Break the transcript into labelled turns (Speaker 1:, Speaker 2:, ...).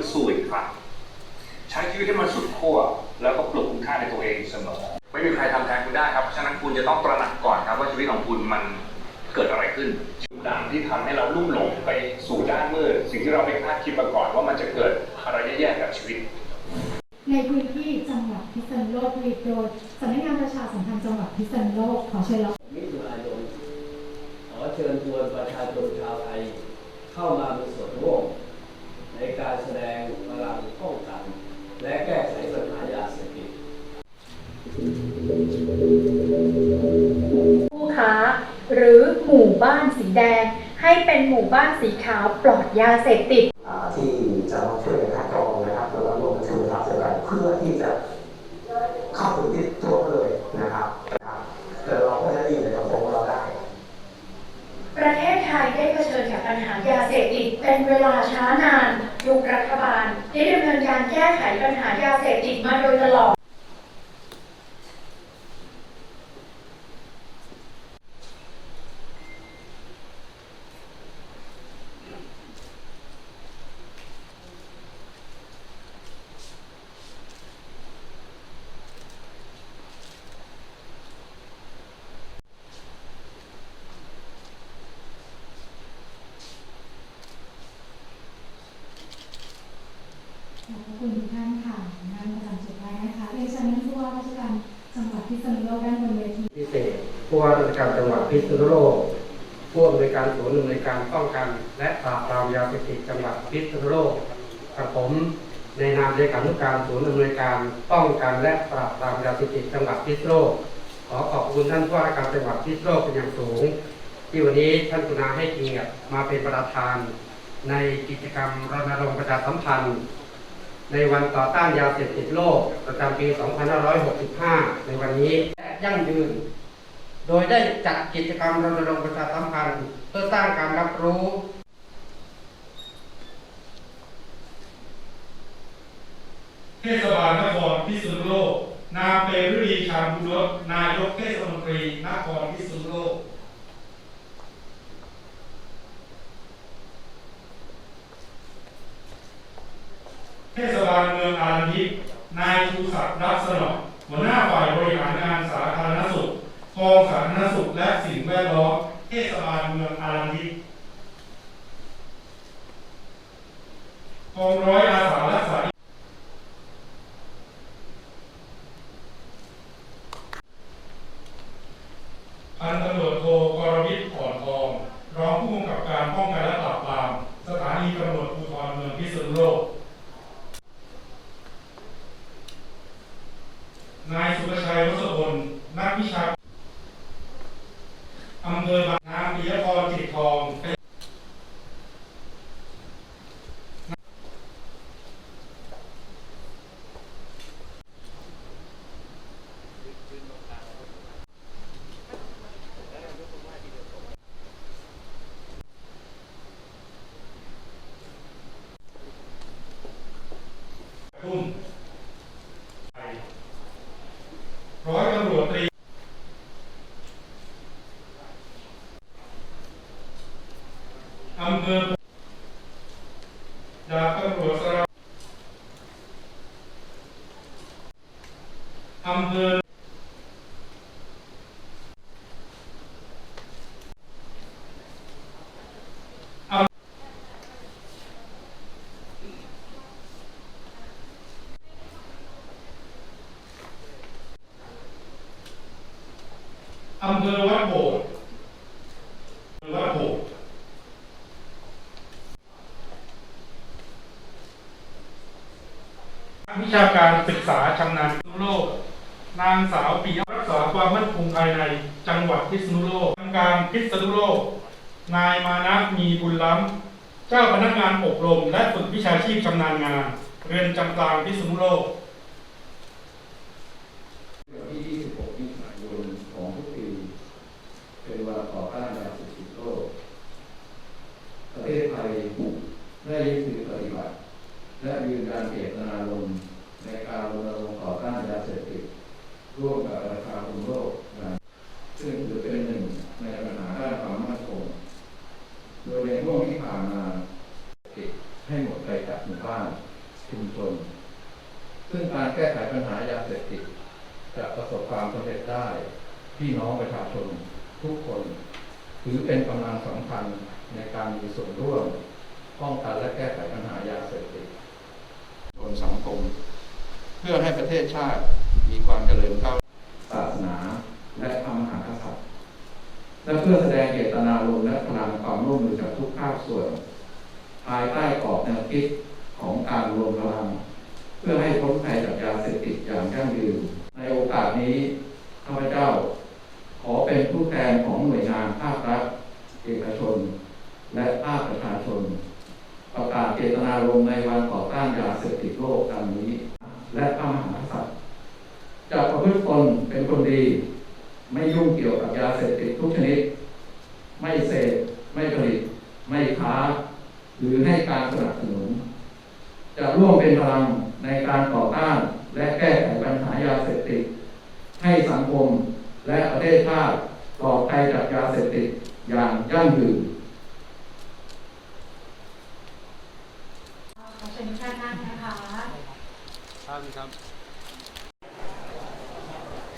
Speaker 1: ก็พร้อมที่จะลุกขึ้นสู้อีกครั้งใช้ชีวิตให้มันสุดขั้วแล้วก็ปลุกคุณค่าในตัวเองเสมอ ไม่มีใครทำแทนคุณได้ครับ เพราะฉะนั้นคุณจะต้องตระหนักก่อนครับว่าชีวิตของคุณมันเกิดอะไรขึ้นด่างที่ทำให้เราลุ่มหลงไปสู่ด้านมืดสิ่งที่เราไม่คาดคิดมาก่อนว่ามันจะเกิดอะไรแย่ๆกับชีวิต
Speaker 2: ในพื้นที่จังหวัดพิษณุโลกผลิตโดยสำนักงานประชาสัมพันธ์จังหวัดพิษณุโลกขอเชิญรับ
Speaker 3: มิถุนายนขอเชิญชวนประชาชนชาวไทยเข้ามามีส่วนร่วม ในการแสดงพลังป้องกัน และแก้ไขปัญหายาเสพติด
Speaker 4: ผู้ค้าหรือหมู่บ้านสีแดง ให้เป็นหมู่บ้านสีขาวปลอดยาเสพติด
Speaker 5: อ่าที่จะมาช่วยกันคัดกรองนะครับแล้วก็รวมถึงสารเสพติดเพื่อที่จะเข้าถึงที่ทั่วเลยนะครับนะครับแต่เราก็จะดีในสังคมของเราได้
Speaker 4: ประเทศไทยได้เผชิญกับปัญหายาเสพติดเป็นเวลาช้านานยุครัฐบาลได้ดำเนินการแก้ไขปัญหายาเสพติดมาโดยตลอด
Speaker 2: ขอบคุณทุกท่านค่ะงานประจำสุดท้ายนะคะเรียนเชิญท่านผู้ว่าราชการจังหวัดพิษณุโลกด้านบนเวที
Speaker 6: พิเศษผู้ว่าราชการจังหวัดพิษณุโลกผู้อำนวยการศูนย์อำนวยการป้องกัน และปราบปรามยาเสพติดจังหวัดพิษณุโลกกับผมในนามเลขานุการศูนย์อำนวยการป้องกันและปราบปรามยาเสพติดจังหวัดพิษณุโลกขอขอบคุณท่านผู้ว่าราชการจังหวัดพิษณุโลกเป็นอย่างสูง ที่วันนี้ท่านกุณาให้เกียรติมาเป็นประธาน ในกิจกรรมรณรงค์ประชาสัมพันธ์ ในวันต่อต้านยาเสพติดโลกประจำปี 2565 ในวันนี้และยั่งยืน โดยได้จัดกิจกรรมรณรงค์ประชาสัมพันธ์เพื่อสร้างการรับรู้
Speaker 7: เทศบาลนครพิษณุโลก นางเปรุรีชามบุรสนายกเทศมนตรีนครพิษณุโลก เทศบาลเมืองอารัญญิกนายชูศักดิ์รักษณะหัวหน้าฝ่ายบริหารงานสาธารณสุขกองสาธารณสุขและสิ่งแวดล้อมเทศบาลเมืองอารัญญิกกองร้อยอาสารักษาพันตำรวจโทกรวิทย์อ่อนทอง รองผู้กำกับการป้องกันและปราบปราม สถานีตำรวจภูธรเมืองพิษณุโลก นายสุรชัยวัชบลนักวิชาอำเภอบางนางปิยพรจิตทอง ทุ่มร้อยตำรวจตรี อำเภอดาบตำรวจสระอำเภออำเภอวัดโบสถ์วัดโบสถ์นักวิ ชาการศึกษาชำนาญพิษณุโลก นางสาวปิยรักษาความมั่นคงภายใน จังหวัดพิษณุโลกทางการพิษณุโลก นายมานะมีบุญล้ำ เจ้าพนักงานอบรม และฝึกวิชาชีพชำนาญงาน เรือนจำกลางพิษณุโลก
Speaker 3: วันที่26มิถุนายนของทุกปีเป็นวันต่อต้านยาเสพติดโลกประเทศไทยได้ยึดถือปฏิบัติ และยืนการเจตนารมณ์ ในการรณรงค์ต่อต้านยาเสพติดร่วมกับราคาคุมโลกนะซึ่งถือเป็นหนึ่งในปัญหาด้านความมั่นคงโดยในช่วงที่ผ่านมาติดให้หมดไปจากหมู่บ้านชุมชนซึ่งการแก้ไขปัญหายาเสพติดจะประสบความสำเร็จได้พี่น้องประชาชนทุกคนถือเป็นกำลังสำคัญในการมีส่วนร่วมป้องกันและแก้ไขปัญหายาเสพติดบนสังคม เพื่อให้ประเทศชาติมีความเจริญก้าวศาสนาและพระมหากษัตริย์ และเพื่อแสดงเจตนารมณ์และพลังความร่วมมือจากทุกภาคส่วน ภายใต้กรอบแนวคิดของการรวมพลัง เพื่อให้พ้นภัยจากยาเสพติดอย่างยั่งยืนในโอกาสนี้ข้าพเจ้า ขอเป็นผู้แทนของหน่วยงานภาครัฐเอกชน และภาคประชาชน ประกาศเจตนารมณ์ในวันต่อต้านยาเสพติดโลกดังนี้ และพระมหากษัตริย์จะประพฤติตนเป็นคนดี ไม่ยุ่งเกี่ยวกับยาเสพติดทุกชนิด ไม่เสพไม่ผลิต ไม่ค้า หรือให้การสนับสนุน จะร่วมเป็นพลังในการต่อต้านและแก้ไขปัญหายาเสพติด ให้สังคมและประเทศชาติปลอดภัยจากยาเสพติดอย่างยั่งยืน